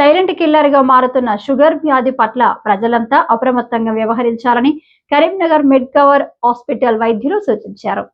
Silent కిల్లర్గా మారుతున్న sugar వ్యాధి పట్ల ప్రజలంతా అప్రమత్తంగా వ్యవహరించాలని కరీంనగర్ మెడ్ కవర్ హాస్పిటల్ వైద్యులు సూచించారు.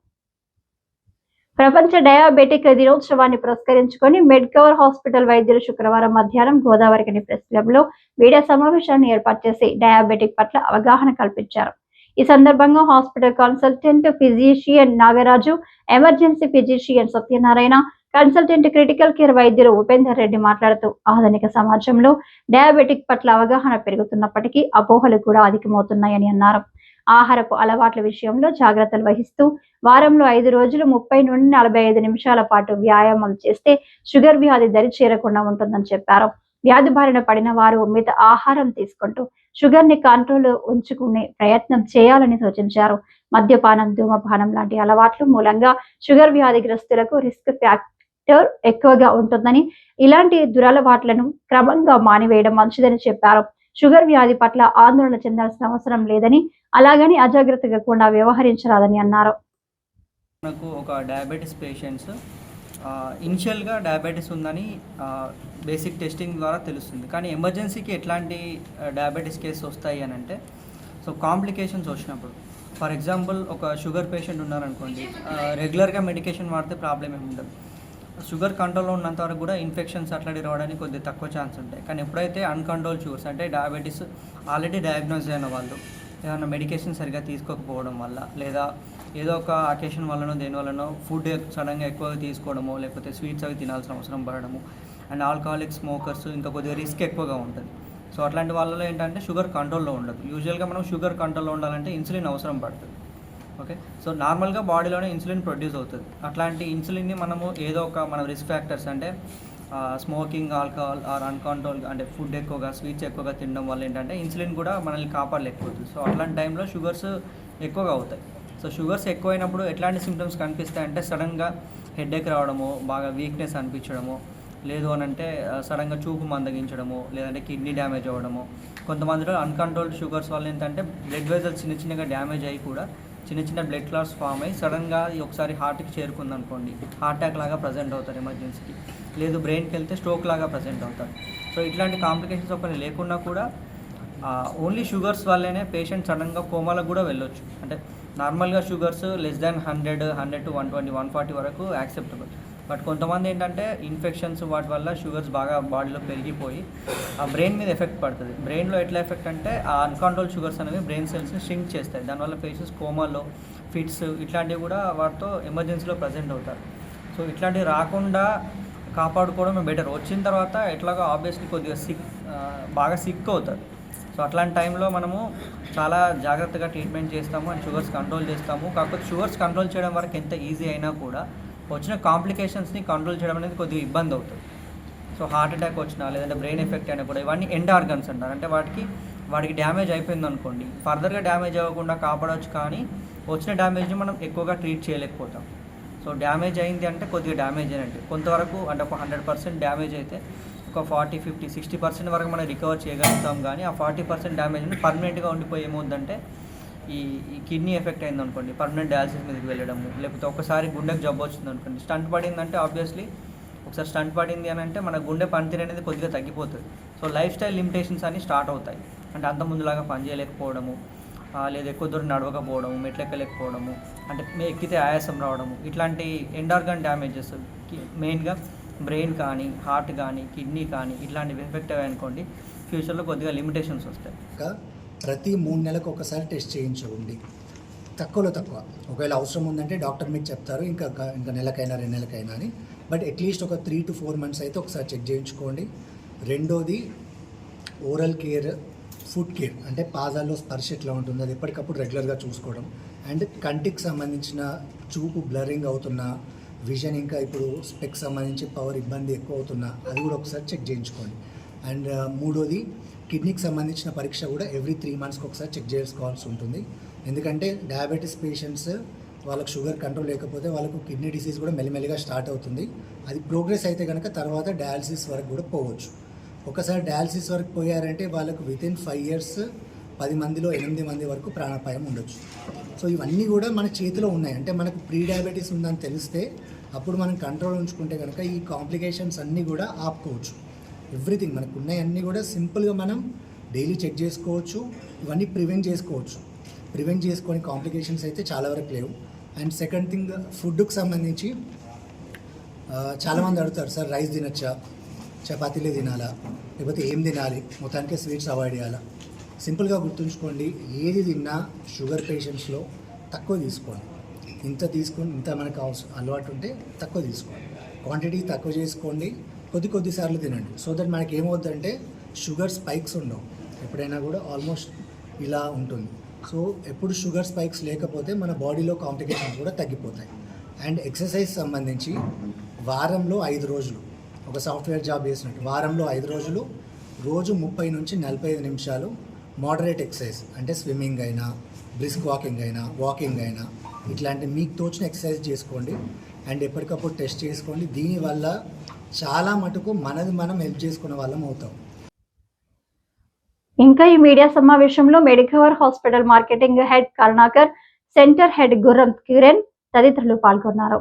ప్రపంచ డయాబెటిక్ దినోత్సవాన్ని పురస్కరించుకొని మెడ్ కవర్ హాస్పిటల్ వైద్యులు శుక్రవారం మధ్యాహ్నం గోదావరికని ప్రెస్ క్లబ్లో మీడియా సమావేశాన్ని ఏర్పాటు చేసి డయాబెటిక్ పట్ల అవగాహన కల్పించారు. ఈ సందర్భంగా hospital consultant physician Nagaraju emergency physician Satyanarayana consultant critical care వైద్యులు ఉపేందర్ రెడ్డి మాట్లాడుతూ ఆధునిక సమాజంలో డయాబెటిక్ పట్ల అవగాహన పెరుగుతున్నప్పటికీ అపోహలు కూడా అధికమవుతున్నాయని అన్నారు. ఆహారపు అలవాట్ల విషయంలో జాగ్రత్తలు వహిస్తూ వారంలో ఐదు రోజులు ముప్పై నుండి నలభై ఐదు నిమిషాల పాటు వ్యాయామం చేస్తే షుగర్ వ్యాధి దరి చేరకుండా ఉంటుందని చెప్పారు. వ్యాధి బారిన పడిన వారు మిత ఆహారం తీసుకుంటూ షుగర్ని కంట్రోల్ ఉంచుకునే ప్రయత్నం చేయాలని సూచించారు. మద్యపానం ధూమపానం లాంటి అలవాట్లు మూలంగా షుగర్ వ్యాధిగ్రస్తులకు రిస్క్ ఫ్యాక్టర్ ఎక్కువగా ఉంటుందని ఇలాంటి దురలవాట్లను క్రమంగా మానివేయడం మంచిదని చెప్పారు. షుగర్ వ్యాధి పట్ల ఆందోళన చెందాల్సిన అవసరం లేదని అలాగని అజాగ్రత్తగా కూడా వ్యవహరించరాదని అన్నారు. మనకు ఒక డయాబెటీస్ పేషెంట్స్ ఇనిషియల్గా డయాబెటీస్ ఉందని బేసిక్ టెస్టింగ్ ద్వారా తెలుస్తుంది. కానీ ఎమర్జెన్సీకి ఎట్లాంటి డయాబెటీస్ కేసు వస్తాయి అని అంటే సో కాంప్లికేషన్స్ వచ్చినప్పుడు. ఫర్ ఎగ్జాంపుల్ ఒక షుగర్ పేషెంట్ ఉన్నారనుకోండి రెగ్యులర్గా మెడికేషన్ వాడితే ప్రాబ్లం ఏమి ఉండదు షుగర్ కంట్రోల్లో ఉన్నంత వరకు కూడా ఇన్ఫెక్షన్స్ అట్లాంటివి రావడానికి కొద్దిగా తక్కువ ఛాన్స్ ఉంటాయి. కానీ ఎప్పుడైతే అన్కంట్రోల్ షుగర్స్ అంటే డయాబెటీస్ ఆల్రెడీ డయాగ్నోజ్ అయిన వాళ్ళు ఏదైనా మెడికేషన్ సరిగా తీసుకోకపోవడం వల్ల లేదా ఏదో ఒక అకేషన్ వల్లనో దేనివల్లనో ఫుడ్ సడన్గా ఎక్కువగా తీసుకోవడమో లేకపోతే స్వీట్స్ అవి తినాల్సిన అవసరం పడడము అండ్ ఆల్కహాలిక్ స్మోకర్స్ ఇంకా కొద్దిగా రిస్క్ ఎక్కువగా ఉంటుంది. సో అట్లాంటి వాళ్ళలో ఏంటంటే షుగర్ కంట్రోల్లో ఉండదు. యూజువల్గా మనం షుగర్ కంట్రోల్లో ఉండాలంటే ఇన్సులిన్ అవసరం పడుతుంది. ఓకే? సో నార్మల్గా బాడీలోనే ఇన్సులిన్ ప్రొడ్యూస్ అవుతుంది. అట్లాంటి ఇన్సులిన్ని మనము ఏదో ఒక మన రిస్క్ ఫ్యాక్టర్స్ అంటే స్మోకింగ్ ఆల్కహాల్ ఆర్ అన్కంట్రోల్ అంటే ఫుడ్ ఎక్కువగా స్వీట్స్ ఎక్కువగా తినడం వల్ల ఏంటంటే ఇన్సులిన్ కూడా మనల్ని కాపాడలేకపోతుంది. సో అట్లాంటి టైంలో షుగర్స్ ఎక్కువగా అవుతాయి. సో షుగర్స్ ఎక్కువైనప్పుడు ఎట్లాంటి సిమ్టమ్స్ కనిపిస్తాయి అంటే సడన్గా హెడేక్ రావడము బాగా వీక్నెస్ అనిపించడము లేదు అని అంటే సడన్గా చూపు మందగించడము లేదంటే కిడ్నీ డ్యామేజ్ అవ్వడము. కొంతమందిలో అన్కంట్రోల్డ్ షుగర్స్ వల్ల ఏంటంటే బ్లడ్ వెజల్స్ చిన్న చిన్నగా డ్యామేజ్ అయ్యి కూడా చిన్న చిన్న బ్లడ్ క్లాట్స్ ఫామ్ అయ్యి సడన్గా ఒకసారి హార్ట్కి చేరుకుంది అనుకోండి హార్ట్ అటాక్ లాగా ప్రజెంట్ అవుతారు ఎమర్జెన్సీకి లేదు బ్రెయిన్కి వెళ్తే స్ట్రోక్ లాగా ప్రజెంట్ అవుతారు. సో ఇట్లాంటి కాంప్లికేషన్స్ ఒకటి లేకున్నా కూడా ఓన్లీ షుగర్స్ వల్లనే పేషెంట్ సడన్గా కోమాలకు కూడా వెళ్ళొచ్చు. అంటే నార్మల్గా sugars less than hundred hundred to one twenty one forty వరకు యాక్సెప్టబుల్ బట్ కొంతమంది ఏంటంటే ఇన్ఫెక్షన్స్ వాటి వల్ల షుగర్స్ బాగా బాడీలో పెరిగిపోయి ఆ బ్రెయిన్ మీద ఎఫెక్ట్ పడుతుంది. బ్రెయిన్లో ఎట్లా ఎఫెక్ట్ అంటే ఆ అన్కంట్రోల్ షుగర్స్ అనేవి బ్రెయిన్ సెల్స్ని స్ట్రింక్ చేస్తాయి. దానివల్ల పేషెంట్స్ కోమాలో ఫిట్స్ ఇట్లాంటివి కూడా వాటితో ఎమర్జెన్సీలో ప్రజెంట్ అవుతారు. సో ఇట్లాంటివి రాకుండా కాపాడుకోవడం బెటర్. వచ్చిన తర్వాత ఎట్లాగో ఆబ్వియస్లీ కొద్దిగా సిక్ బాగా సిక్ అవుతారు. సో అట్లాంటి టైంలో మనము చాలా జాగ్రత్తగా ట్రీట్మెంట్ చేస్తాము అండ్ షుగర్స్ కంట్రోల్ చేస్తాము. కాకపోతే షుగర్స్ కంట్రోల్ చేయడం వరకు ఎంత ఈజీ అయినా కూడా వచ్చిన కాంప్లికేషన్స్ని కంట్రోల్ చేయడం అనేది కొద్దిగా ఇబ్బంది అవుతుంది. సో హార్ట్ అటాక్ వచ్చినా లేదంటే బ్రెయిన్ ఎఫెక్ట్ అయినా కూడా ఇవన్నీ ఎండ్ ఆర్గన్స్ అంటారు. అంటే వాటికి వాడికి డ్యామేజ్ అయిపోయింది అనుకోండి ఫర్దర్గా డ్యామేజ్ అవ్వకుండా కాపాడవచ్చు కానీ వచ్చిన డ్యామేజ్ని మనం ఎక్కువగా ట్రీట్ చేయలేకపోతాం. సో డ్యామేజ్ అయింది అంటే కొద్దిగా డ్యామేజ్ అయినట్టు. కొంతవరకు అంటే ఒక హండ్రెడ్ పర్సెంట్ డ్యామేజ్ అయితే ఒక ఫార్టీ ఫిఫ్టీ సిక్స్టీ పర్సెంట్ వరకు మనం రికవర్ చేయగలుగుతాం కానీ ఆ ఫార్టీ పర్సెంట్ డ్యామేజ్ పర్మనెంట్గా ఉండిపోయి ఏమవుతుందంటే ఈ ఈ కిడ్నీ ఎఫెక్ట్ అయింది అనుకోండి పర్మనెంట్ డయాలసిస్ మీదకి వెళ్ళడము లేకపోతే ఒకసారి గుండెకి జబ్బు వచ్చింది అనుకోండి స్టంట్ పడిందంటే ఆబ్వియస్లీ ఒకసారి స్టంట్ పడింది అని అంటే మన గుండె పనితీరు అనేది కొద్దిగా తగ్గిపోతుంది. సో లైఫ్ స్టైల్ లిమిటేషన్స్ అన్ని స్టార్ట్ అవుతాయి. అంటే అంత ముందులాగా పని చేయలేకపోవడము లేదా ఎక్కువ దూరం నడవకపోవడము మెట్లెక్కలేకపోవడము అంటే ఎక్కితే ఆయాసం రావడము ఇట్లాంటి ఎండార్గన్ డ్యామేజెస్ మెయిన్గా బ్రెయిన్ కానీ హార్ట్ కానీ కిడ్నీ కానీ ఇట్లాంటివి ఎఫెక్ట్ అయ్యాయి అనుకోండి ఫ్యూచర్లో కొద్దిగా లిమిటేషన్స్ వస్తాయి. ఇంకా ప్రతి మూడు నెలలకు ఒకసారి టెస్ట్ చేయించుకోండి తక్కువలో తక్కువ. ఒకవేళ అవసరం ఉందంటే డాక్టర్ మీకు చెప్తారు ఇంకా ఇంకా నెలకైనా రెండు నెలకైనా అని. బట్ అట్లీస్ట్ ఒక త్రీ టు ఫోర్ మంత్స్ అయితే ఒకసారి చెక్ చేయించుకోండి. రెండోది ఓరల్ కేర్ ఫుడ్ కేర్ అంటే పాదాల్లో స్పర్శ ఎట్లా ఉంటుంది అది ఎప్పటికప్పుడు రెగ్యులర్గా చూసుకోవడం. అండ్ కంటికి సంబంధించిన చూపు బ్లరింగ్ అవుతున్న విజన్ ఇంకా ఇప్పుడు స్పెక్ సంబంధించి పవర్ ఇబ్బంది ఎక్కువ అవుతున్నా అది కూడా ఒకసారి చెక్ చేయించుకోండి. అండ్ మూడోది కిడ్నీకి సంబంధించిన పరీక్ష కూడా ఎవ్రీ త్రీ మంత్స్కి ఒకసారి చెక్ చేసుకోవాల్సి ఉంటుంది. ఎందుకంటే డయాబెటీస్ పేషెంట్స్ వాళ్ళకి షుగర్ కంట్రోల్ లేకపోతే వాళ్ళకు కిడ్నీ డిసీజ్ కూడా మెల్లిమెల్లిగా స్టార్ట్ అవుతుంది. అది ప్రోగ్రెస్ అయితే కనుక తర్వాత డయాలసిస్ వరకు కూడా పోవచ్చు. ఒకసారి డయాలసిస్ వరకు పోయారంటే వాళ్ళకు వితిన్ ఫైవ్ ఇయర్స్ పది మందిలో ఎనిమిది మంది వరకు ప్రాణాపాయం ఉండొచ్చు. సో ఇవన్నీ కూడా మన చేతిలో ఉన్నాయి. అంటే మనకు ప్రీ డయాబెటీస్ ఉందని తెలిస్తే అప్పుడు మనం కంట్రోల్ ఉంచుకుంటే కనుక ఈ కాంప్లికేషన్స్ అన్నీ కూడా ఆపుకోవచ్చు. ఎవ్రీథింగ్ మనకు ఉన్నాయన్నీ కూడా సింపుల్గా మనం డైలీ చెక్ చేసుకోవచ్చు ఇవన్నీ ప్రివెంట్ చేసుకోవచ్చు. ప్రివెంట్ చేసుకొని కాంప్లికేషన్స్ అయితే చాలా వరకు లేవు. అండ్ సెకండ్ థింగ్ ఫుడ్కి సంబంధించి చాలామంది అడుగుతారు సార్ రైస్ తినచ్చా? చపాతీలే తినాలా? లేకపోతే ఏం తినాలి? మొత్తానికి స్వీట్స్ అవాయిడ్ చేయాలా? సింపుల్గా గుర్తుంచుకోండి ఏది తిన్నా షుగర్ పేషెంట్స్లో తక్కువ తీసుకోండి. ఇంత తీసుకొని ఇంత మనకు అవసరం అలవాటు ఉంటే తక్కువ తీసుకోండి. క్వాంటిటీ తక్కువ చేసుకోండి. కొద్ది కొద్ది సార్లు తినండి. సో దట్ మనకి ఏమవుతుందంటే షుగర్ స్పైక్స్ ఉండవు. ఎప్పుడైనా కూడా ఆల్మోస్ట్ ఇలా ఉంటుంది. సో ఎప్పుడు షుగర్ స్పైక్స్ లేకపోతే మన బాడీలో కాంప్లికేషన్స్ కూడా తగ్గిపోతాయి. అండ్ ఎక్సర్సైజ్ సంబంధించి వారంలో ఐదు రోజులు ఒక సాఫ్ట్వేర్ జాబ్ చేసినట్టు వారంలో ఐదు రోజులు రోజు ముప్పై నుంచి నలభై ఐదు నిమిషాలు మోడరేట్ ఎక్సర్సైజ్ అంటే స్విమ్మింగ్ అయినా బ్రిస్క్ వాకింగ్ అయినా వాకింగ్ అయినా ఇట్లాంటి మీకు తోచిన ఎక్సర్సైజ్ చేసుకోండి. అండ్ ఎప్పటికప్పుడు టెస్ట్ చేసుకోండి. దీనివల్ల చాలా మటుకు మనది మనం హెల్ప్ చేసుకునే వాళ్ళం అవుతాం. ఇంకా ఈ మీడియా సమావేశంలో Medicover hospital marketing head Karunakar centre head Gurram Kiran తదితరులు పాల్గొన్నారు.